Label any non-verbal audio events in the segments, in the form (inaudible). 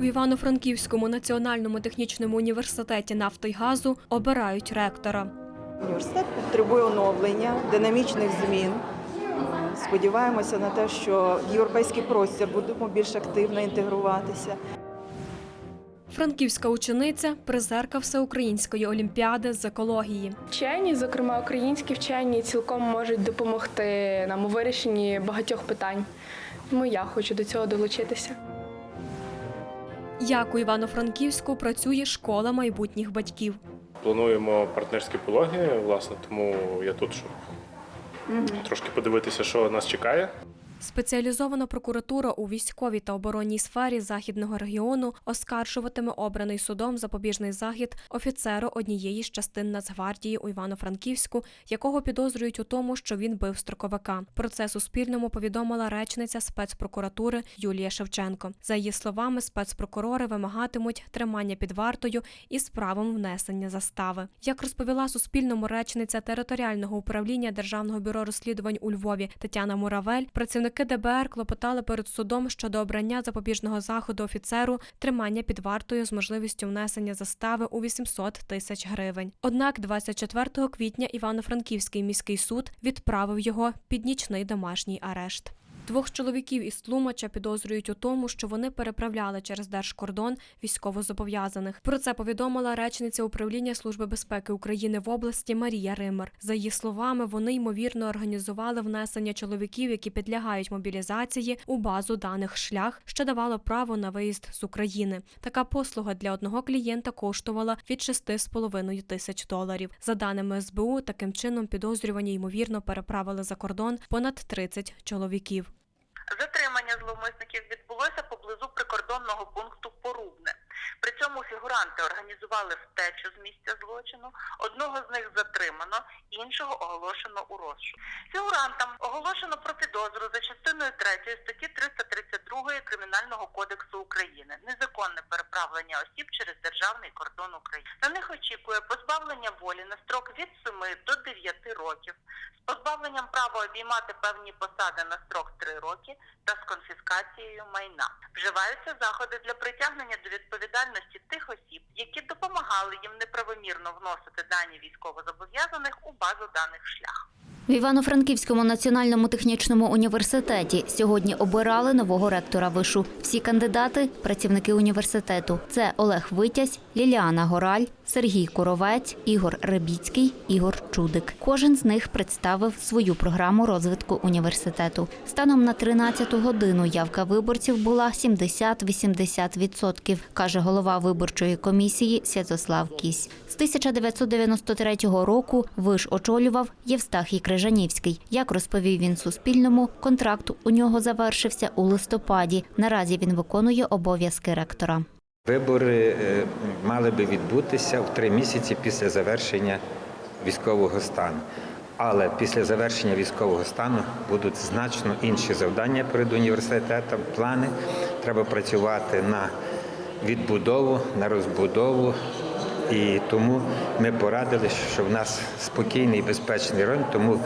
У Івано-Франківському національному технічному університеті нафти й газу обирають ректора. Університет потребує оновлення, динамічних змін. Сподіваємося на те, що в європейський простір будемо більш активно інтегруватися. Франківська учениця призерка всеукраїнської олімпіади з екології. Вчені, зокрема українські вчені, цілком можуть допомогти нам у вирішенні багатьох питань. Тому я хочу до цього долучитися. Як у Івано-Франківську працює школа майбутніх батьків. Плануємо партнерські пологи, власне, тому я тут, щоб трошки подивитися, що нас чекає. Спеціалізована прокуратура у військовій та оборонній сфері західного регіону оскаржуватиме обраний судом запобіжний захід офіцеру однієї з частин Нацгвардії у Івано-Франківську, якого підозрюють у тому, що він бив строковика. Про це Суспільному повідомила речниця спецпрокуратури Юлія Шевченко. За її словами, спецпрокурори вимагатимуть тримання під вартою із правом внесення застави. Як розповіла Суспільному речниця територіального управління Державного бюро розслідувань у Львові Тетяна Муравель, працівники ДБР клопотали перед судом щодо обрання запобіжного заходу офіцеру тримання під вартою з можливістю внесення застави у 800 тисяч гривень. Однак 24 квітня Івано-Франківський міський суд відправив його під нічний домашній арешт. Двох чоловіків із Тлумача підозрюють у тому, що вони переправляли через держкордон військовозобов'язаних. Про це повідомила речниця управління Служби безпеки України в області Марія Ример. За її словами, вони ймовірно організували внесення чоловіків, які підлягають мобілізації, у базу даних шлях, що давало право на виїзд з України. Така послуга для одного клієнта коштувала від 6,5 тисяч доларів. За даними СБУ, таким чином підозрювані ймовірно переправили за кордон понад 30 чоловіків. Затримання зловмисників відбулося поблизу прикордонного пункту Порубне. При цьому фігуранти організували втечу з місця злочину. Одного з них затримано, іншого оголошено у розшук. Фігурантам оголошено про підозру за частиною 3 статті 332 Кримінального кодексу України незаконне переправлення осіб через державний кордон України. На них очікує позбавлення волі на строк від 7 до 9 років з позбавленням права обіймати певні посади на строк 3 роки та з конфіскацією майна. Вживаються заходи для притягнення до відповідальності тих осіб, які допомагали їм неправомірно вносити дані військовозобов'язаних у базу даних шлях. В Івано-Франківському національному технічному університеті сьогодні обирали нового ректора вишу. Всі кандидати працівники університету. Це Олег Витязь, Ліліана Гораль, Сергій Коровець, Ігор Рибіцький, Ігор Чудик. Кожен з них представив свою програму розвитку університету. Станом на 13-ту годину явка виборців була 70-80%, каже голова виборчої комісії Святослав Кісь. З 1993 року виш очолював Євстахій Крижанівський. Як розповів він Суспільному, контракт у нього завершився у листопаді. Наразі він виконує обов'язки ректора. Вибори е, мали би відбутися в три місяці після завершення військового стану. Але після завершення військового стану будуть значно інші завдання перед університетом, плани. Треба працювати на відбудову, на розбудову. І тому ми порадили, що в нас спокійний безпечний район, тому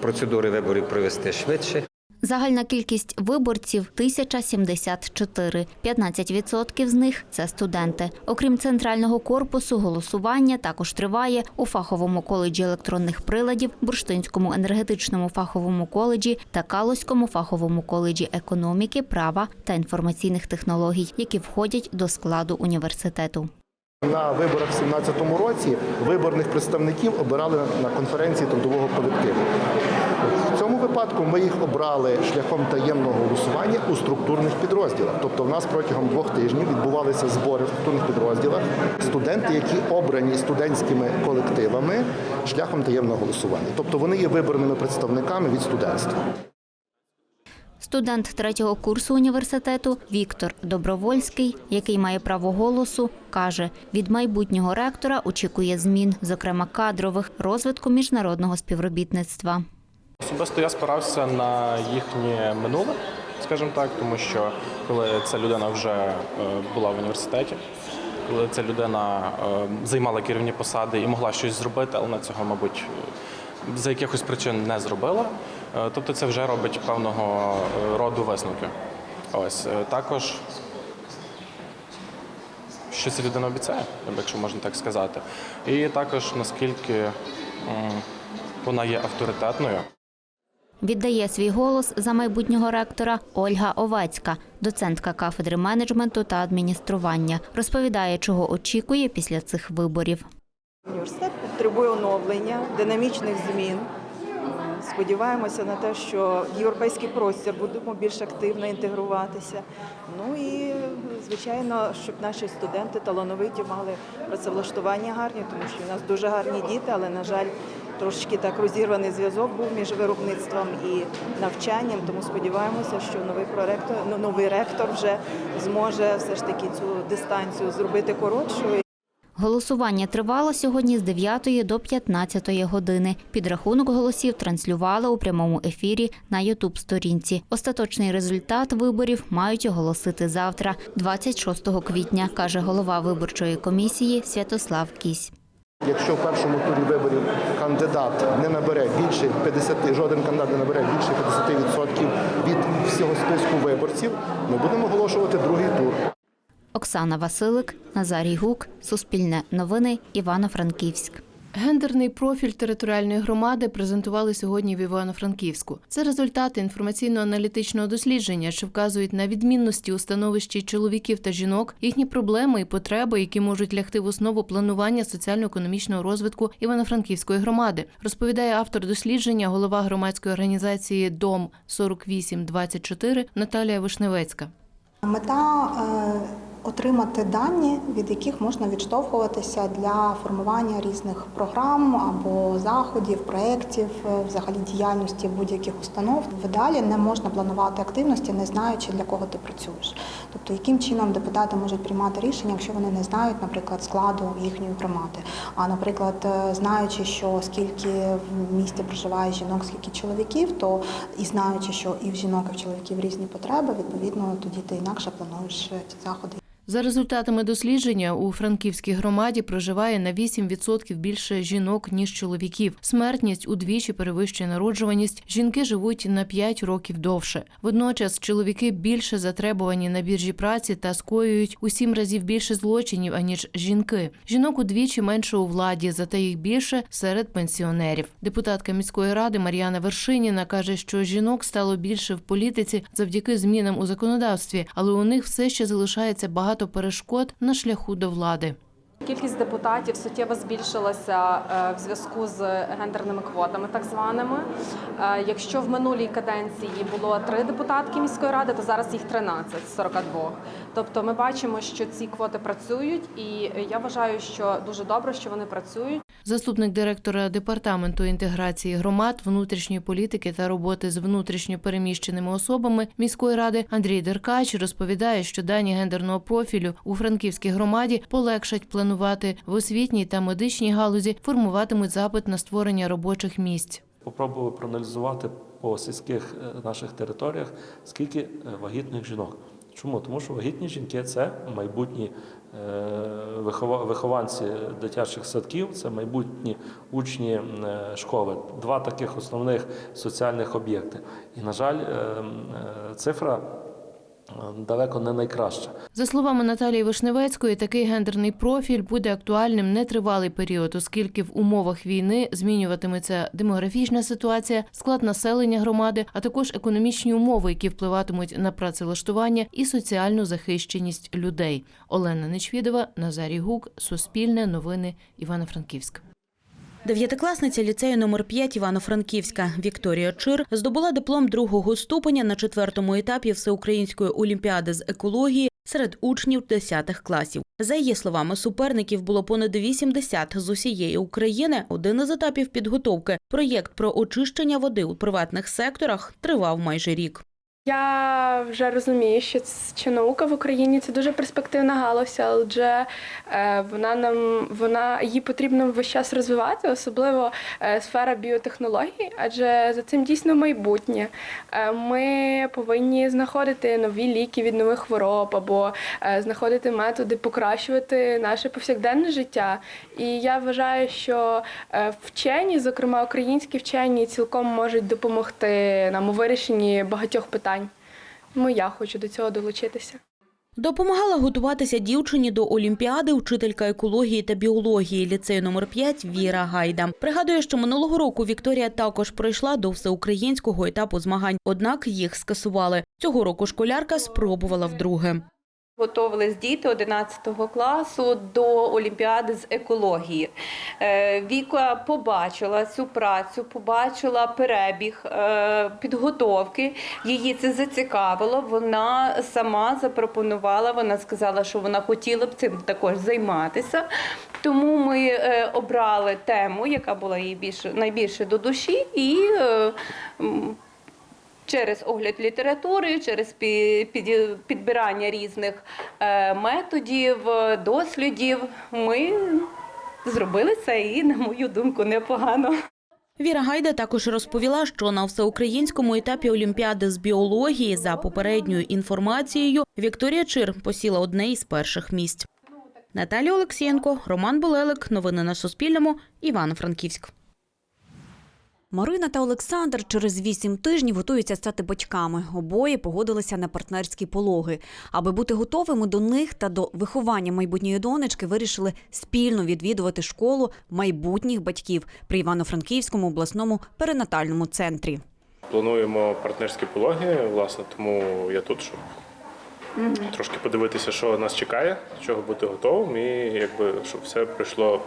процедури виборів провести швидше. Загальна кількість виборців 1074. 15% з них це студенти. Окрім центрального корпусу, голосування також триває у фаховому коледжі електронних приладів, Бурштинському енергетичному фаховому коледжі та Калузькому фаховому коледжі економіки, права та інформаційних технологій, які входять до складу університету. На виборах в 2017 році виборних представників обирали на конференції трудового колективу. В цьому випадку ми їх обрали шляхом таємного голосування у структурних підрозділах. Тобто, в нас протягом двох тижнів відбувалися збори в структурних підрозділах. Студенти, які обрані студентськими колективами шляхом таємного голосування. Тобто вони є виборними представниками від студентства. Студент третього курсу університету Віктор Добровольський, який має право голосу, каже, від майбутнього ректора очікує змін, зокрема кадрових, розвитку міжнародного співробітництва. Особисто я спирався на їхнє минуле, скажімо так, тому що коли ця людина вже е, була в університеті, коли ця людина е, займала керівні посади і могла щось зробити, але вона цього, мабуть, за якихось причин не зробила. Е, Тобто це вже робить певного е, роду висновки. Ось е, також що ця людина обіцяє, якщо можна так сказати. І також наскільки вона є авторитетною. Віддає свій голос за майбутнього ректора Ольга Овацька, доцентка кафедри менеджменту та адміністрування. Розповідає, чого очікує після цих виборів. Університет потребує оновлення, динамічних змін. Сподіваємося на те, що в європейський простір будемо більш активно інтегруватися. Ну і звичайно, щоб наші студенти талановиті мали працевлаштування гарні, тому що у нас дуже гарні діти, але на жаль. Трошки так розірваний зв'язок був між виробництвом і навчанням, тому сподіваємося, що новий проректор, ну, новий ректор вже зможе все ж таки цю дистанцію зробити коротшою Голосування тривало сьогодні з 9 до 15 години. Підрахунок голосів транслювали у прямому ефірі на Ютуб-сторінці. Остаточний результат виборів мають оголосити завтра, 26 квітня, каже голова виборчої комісії Святослав Кісь. Якщо в першому турі виборів кандидат не набере більше 50, жоден кандидат не набере більше 50% від всього списку виборців, ми будемо оголошувати другий тур. Оксана Василик, Назарій Гук, Суспільне новини, Івано-Франківськ. Гендерний профіль територіальної громади презентували сьогодні в Івано-Франківську. Це результати інформаційно-аналітичного дослідження, що вказують на відмінності у становищі чоловіків та жінок, їхні проблеми і потреби, які можуть лягти в основу планування соціально-економічного розвитку Івано-Франківської громади. Розповідає автор дослідження, голова громадської організації Дом 4824 Наталія Вишневецька. Мета е, отримати дані, від яких можна відштовхуватися для формування різних програм або заходів, проєктів, е, взагалі діяльності будь-яких установ. В ідеалі не можна планувати активності, не знаючи для кого ти працюєш. Тобто, яким чином депутати можуть приймати рішення, якщо вони не знають, наприклад, складу їхньої громади. А наприклад, е, знаючи, що скільки в місті проживає жінок, скільки чоловіків, то і знаючи, що і в жінок, і в чоловіків різні потреби, відповідно тоді ти інакше плануєш е, ці заходи. За результатами дослідження у франківській громаді проживає на 8% більше жінок ніж чоловіків. Смертність удвічі перевищує народжуваність. Жінки живуть на 5 років довше. Водночас чоловіки більше затребувані на біржі праці та скоюють у сім разів більше злочинів аніж жінки. Жінок удвічі менше у владі, зате їх більше серед пенсіонерів. Депутатка міської ради Мар'яна Вершиніна каже, що жінок стало більше в політиці завдяки змінам у законодавстві, але у них все ще залишається багато перешкод на шляху до влади. Кількість депутатів суттєво збільшилася е, в зв'язку з гендерними квотами, так званими. Е, Якщо в минулій каденції було три депутатки міської ради, то зараз їх 13 з 42. Тобто ми бачимо, що ці квоти працюють, і я вважаю, що дуже добре, що вони працюють. Заступник директора департаменту інтеграції громад, внутрішньої політики та роботи з внутрішньо переміщеними особами міської ради Андрій Деркач розповідає, що дані гендерного профілю у франківській громаді полегшать планувати в освітній та медичній галузі, формуватимуть запит на створення робочих місць. Попробували проаналізувати по сільських е, наших територіях, скільки е, вагітних жінок. Чому? Тому що вагітні жінки це майбутні е, вихованці дитячих садків, це майбутні учні школи. Два таких основних соціальних об'єкти. І, на жаль, е, е, цифра далеко не найкраща. За словами Наталії Вишневецької, такий гендерний профіль буде актуальним нетривалий період, оскільки в умовах війни змінюватиметься демографічна ситуація, склад населення громади, а також економічні умови, які впливатимуть на працевлаштування і соціальну захищеність людей. Олена Нечвідова, Назарій Гук, Суспільне, Новини, Івано-Франківськ. Дев'ятикласниця ліцею номер 5 Івано-Франківська Вікторія Чир здобула диплом другого ступеня на четвертому етапі всеукраїнської олімпіади з екології серед учнів 10 класів. За її словами, суперників було понад 80 з усієї України. Один із етапів підготовки проєкт про очищення води у приватних секторах тривав майже рік. Я вже розумію, що, що наука в Україні це дуже перспективна галузь, адже е, вона нам вона її потрібно весь час розвивати, особливо е, сфера біотехнологій, адже за цим дійсно майбутнє. Е, Ми повинні знаходити нові ліки від нових хвороб або знаходити методи покращувати наше повсякденне життя. І я вважаю, що вчені, зокрема українські вчені, цілком можуть допомогти нам у вирішенні багатьох питань. Тому я хочу до цього долучитися. Допомагала готуватися дівчині до олімпіади вчителька екології та біології ліцею номер 5 Віра Гайда. Пригадує, що минулого року Вікторія також пройшла до всеукраїнського етапу змагань, однак їх скасували. Цього року школярка спробувала вдруге. Готувались діти 11 класу до Олімпіади з екології. Е, Віка побачила цю працю, побачила перебіг е, підготовки. Її це зацікавило. Вона сама запропонувала. Вона сказала, що вона хотіла б цим також займатися. Тому ми е, обрали тему, яка була їй більше найбільше до душі, і через огляд літератури, через пі- підбирання різних е, методів, дослідів, ми зробили це і, на мою думку, непогано. Віра Гайда також розповіла, що на всеукраїнському етапі Олімпіади з біології за попередньою інформацією Вікторія Чир посіла одне із перших місць. Наталія Олексієнко, Роман Болелик. Новини на Суспільному. Івано-Франківськ. Марина та Олександр через вісім тижнів готуються стати батьками. Обоє погодилися на партнерські пологи. Аби бути готовими до них та до виховання майбутньої донечки, вирішили спільно відвідувати школу майбутніх батьків при Івано-Франківському обласному перинатальному центрі. Плануємо партнерські пологи, власне, тому я тут, щоб трошки подивитися, що нас чекає, чого бути готовим, і якби щоб все пройшло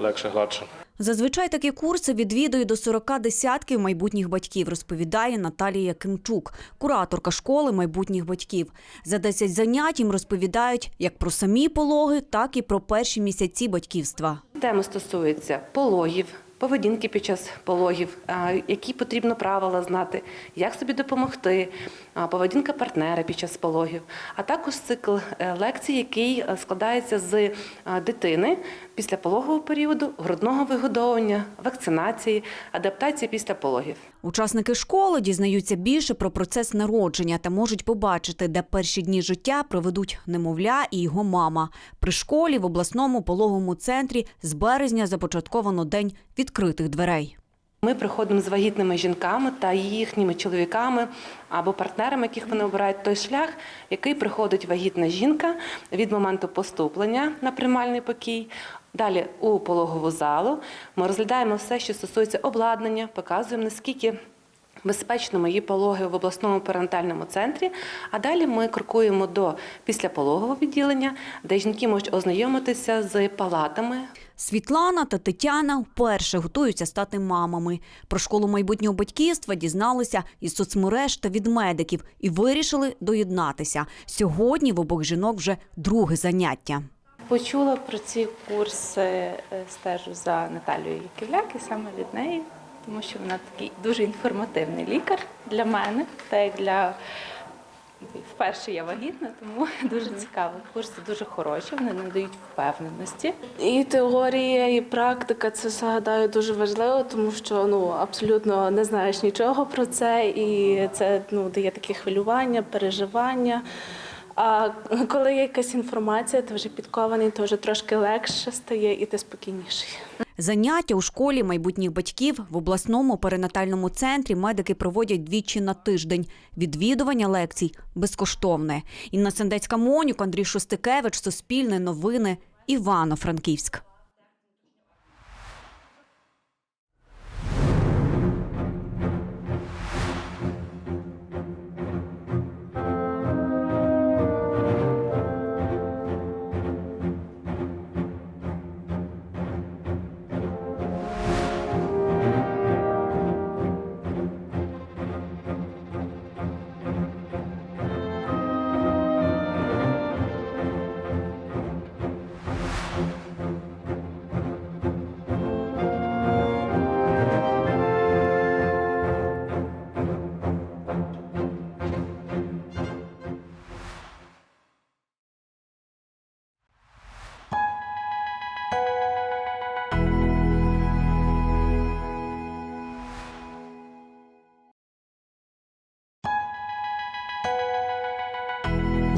легше, гладше. Зазвичай такі курси відвідує до 40 десятків майбутніх батьків, розповідає Наталія Кимчук, кураторка школи майбутніх батьків. За 10 занять їм розповідають як про самі пологи, так і про перші місяці батьківства. Тема стосується пологів, поведінки під час пологів, які потрібно правила знати, як собі допомогти, поведінка партнера під час пологів, а також цикл е, лекцій, який е, складається з е, дитини після пологового періоду, грудного вигодовування, вакцинації, адаптації після пологів. Учасники школи дізнаються більше про процес народження та можуть побачити, де перші дні життя проведуть немовля і його мама. При школі в обласному пологовому центрі з березня започатковано день відкритих дверей. Ми приходимо з вагітними жінками та їхніми чоловіками або партнерами, яких вони обирають той шлях, який приходить вагітна жінка від моменту поступлення на приймальний покій. Далі у пологову залу ми розглядаємо все, що стосується обладнання, показуємо наскільки. Безпечно мої пологи в обласному перинатальному центрі. А далі ми крокуємо до післяпологового відділення, де жінки можуть ознайомитися з палатами, Світлана та Тетяна вперше готуються стати мамами. Про школу майбутнього батьківства дізналися із соцмереж та від медиків і вирішили доєднатися. Сьогодні в обох жінок вже друге заняття. Почула про ці курси, е, стежу за Наталією Яківляк і саме від неї, тому що вона такий дуже інформативний лікар для мене, та як для вперше я вагітна, тому (laughs) дуже цікаво. Курси дуже хороші, вони надають впевненості. І теорія, і практика це згадаю дуже важливо, тому що ну абсолютно не знаєш нічого про це, і це ну дає таке хвилювання, переживання. А коли є якась інформація, ти вже підкований, то вже трошки легше стає і ти спокійніший. Заняття у школі майбутніх батьків в обласному перинатальному центрі медики проводять двічі на тиждень. Відвідування лекцій безкоштовне. Інна Сендецька Монюк, Андрій Шостикевич, Суспільне новини, Івано-Франківськ.